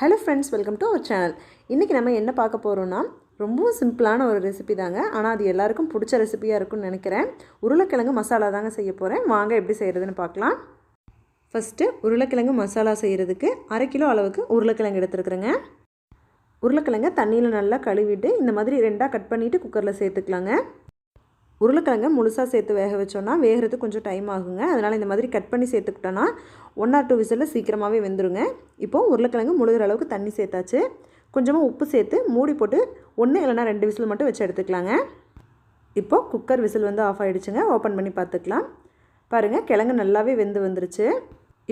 Hello friends welcome to our channel இன்றைக்கி நம்ம என்ன பார்க்க போகிறோன்னா ரொம்பவும் சிம்பிளான ஒரு ரெசிபி தாங்க. ஆனால் அது எல்லாருக்கும் பிடிச்ச ரெசிபியாக இருக்கும்னு நினைக்கிறேன். உருளைக்கிழங்கு மசாலா தாங்க செய்ய போகிறேன் வாங்க எப்படி செய்கிறதுன்னு பார்க்கலாம். ஃபஸ்ட்டு உருளைக்கிழங்கு மசாலா செய்கிறதுக்கு அரை கிலோ அளவுக்கு உருளைக்கிழங்கு எடுத்துருக்குறேங்க. உருளைக்கிழங்கை தண்ணியில் நல்லா கழுவிட்டு இந்த மாதிரி ரெண்டாக கட் பண்ணிவிட்டு குக்கரில் சேர்த்துக்கலாங்க. உருளைக்கிழங்க முழுசாக சேர்த்து வேக வச்சோன்னா வேகிறதுக்கு கொஞ்சம் டைம் ஆகுங்க. அதனால் இந்த மாதிரி கட் பண்ணி சேர்த்துக்கிட்டோன்னா ஒன் ஆர் டூ விசிலில் சீக்கிரமாகவே வெந்துருங்க. இப்போது உருளைக்கிழங்கு முழுகிற அளவுக்கு தண்ணி சேர்த்தாச்சு. கொஞ்சமாக உப்பு சேர்த்து மூடி போட்டு ஒன்று இல்லைனா ரெண்டு விசில் மட்டும் வச்சு எடுத்துக்கலாங்க. இப்போது குக்கர் விசில் வந்து ஆஃப் ஆகிடுச்சுங்க ஓப்பன் பண்ணி பார்த்துக்கலாம். பாருங்கள் கிழங்கு நல்லாவே வெந்து வந்துருச்சு.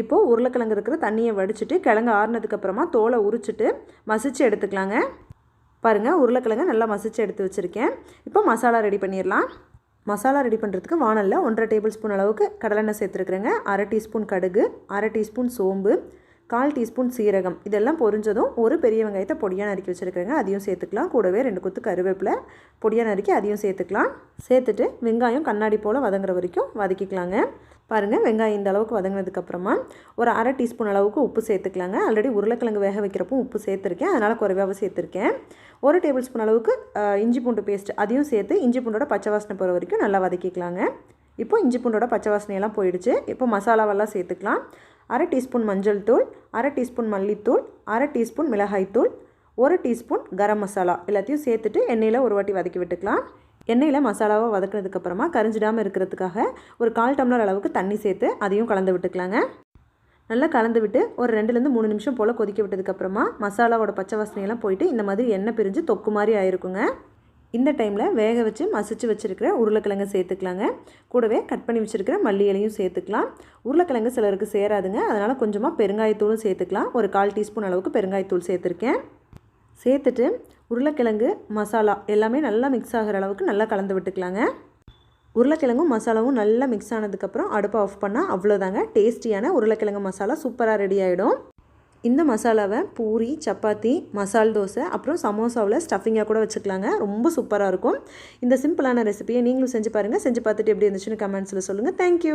இப்போது உருளைக்கிழங்கு இருக்கிற தண்ணியை வடிச்சிட்டு கிழங்கு ஆறுனதுக்கப்புறமா தோலை உரிச்சிட்டு மசிச்சு எடுத்துக்கலாங்க. பாருங்கள் உருளைக்கிழங்கு நல்லா மசிச்சு எடுத்து வச்சுருக்கேன். இப்போ மசாலா ரெடி பண்ணிடலாம். மசாலா ரெடி பண்ணுறதுக்கு வானலில் ஒன்றரை டேபிள் ஸ்பூன் அளவுக்கு கடலெண்ணெய் சேர்த்துருக்குறேங்க. அரை டீஸ்பூன் கடுகு அரை டீஸ்பூன் சோம்பு கால் டீஸ்பூன் சீரகம். இதெல்லாம் பொரிஞ்சதும் ஒரு பெரிய வெங்காயத்தை பொடியாக நறுக்கி வச்சுருக்கிறேங்க. அதையும் சேர்த்துக்கலாம். கூடவே ரெண்டு குத்து கருவேப்பிலை பொடியாக நறுக்கி அதையும் சேர்த்துக்கலாம். சேர்த்துட்டு வெங்காயம் கண்ணாடி போல் வதங்குற வரைக்கும் வதக்கிக்கலாங்க. பாருங்கள் வெங்காயம் இந்த அளவுக்கு வதங்கினதுக்கப்புறமா ஒரு அரை டீஸ்பூன் அளவுக்கு உப்பு சேர்த்துக்கலாங்க. ஆல்ரெடி உருளைக்கிழங்கு வேக வைக்கிறப்போ உப்பு சேர்த்துருக்கேன். அதனால் குறைவாக சேர்த்துருக்கேன். ஒரு டேபிள் ஸ்பூன் அளவுக்கு இஞ்சி பூண்டு பேஸ்ட் அதையும் சேர்த்து இஞ்சி பூண்டோட பச்சை வாசனை போகிற வரைக்கும் நல்லா வதக்கிக்கலாங்க. இப்போ இஞ்சி பூண்டோட பச்சை வாசனையெல்லாம் போயிடுச்சு. இப்போ மசாலாவெல்லாம் சேர்த்துக்கலாம். அரை டீஸ்பூன் மஞ்சள் தூள் அரை டீஸ்பூன் மல்லித்தூள் அரை டீஸ்பூன் மிளகாய்த்தூள் ஒரு டீஸ்பூன் கரம் மசாலா எல்லாத்தையும் சேர்த்துட்டு எண்ணெயில் ஒரு வாட்டி வதக்கி விட்டுக்கலாம். எண்ணெயில் மசாலாவை வதக்கினதுக்கப்புறமா கரிஞ்சிடாமல் இருக்கிறதுக்காக ஒரு கால் டம்ளர் அளவுக்கு தண்ணி சேர்த்து அதையும் கலந்து விட்டுக்கலாங்க. நல்லா கலந்து விட்டு ஒரு ரெண்டுலேருந்து மூணு நிமிஷம் போல் கொதிக்க விட்டதுக்கப்புறமா மசாலாவோட பச்சை வாசனையெல்லாம் போயிட்டு இந்த மாதிரி எண்ணெய் பிரிஞ்சு தொக்கு மாதிரி ஆயிருக்குங்க. இந்த டைமில் வேக வச்சு மசிச்சு வச்சுருக்கிற உருளைக்கிழங்கு சேர்த்துக்கலாங்க. கூடவே கட் பண்ணி வச்சுருக்கிற மல்லி இலையும் சேர்த்துக்கலாம். உருளைக்கிழங்கு சிலருக்கு சேராதுங்க. அதனால் கொஞ்சமாக பெருங்காயத்தூளும் சேர்த்துக்கலாம். ஒரு கால் டீஸ்பூன் அளவுக்கு பெருங்காயத்தூள் சேர்த்துருக்கேன். சேர்த்துட்டு உருளைக்கிழங்கு மசாலா எல்லாமே நல்லா மிக்ஸ் ஆகிற அளவுக்கு நல்லா கலந்து விட்டுக்கலாங்க. உருளைக்கிழங்கும் மசாலாவும் நல்லா மிக்ஸ் ஆனதுக்கப்புறம் அடுப்பை ஆஃப் பண்ணால் அவ்வளோதாங்க டேஸ்டியான உருளைக்கிழங்கு மசாலா சூப்பராக ரெடி ஆகிடும் இந்த மசாலாவை பூரி சப்பாத்தி மசால் தோசை அப்புறம் சமோசாவில் ஸ்டஃபிங்காக கூட வச்சுக்கலாங்க. ரொம்ப சூப்பராக இருக்கும். இந்த சிம்பிளான ரெசிபியை நீங்களும் செஞ்சு பாருங்கள் செஞ்சு பார்த்துட்டு எப்படி இருந்துச்சுன்னு கமெண்ட்ஸில் சொல்லுங்கள் தேங்க்யூ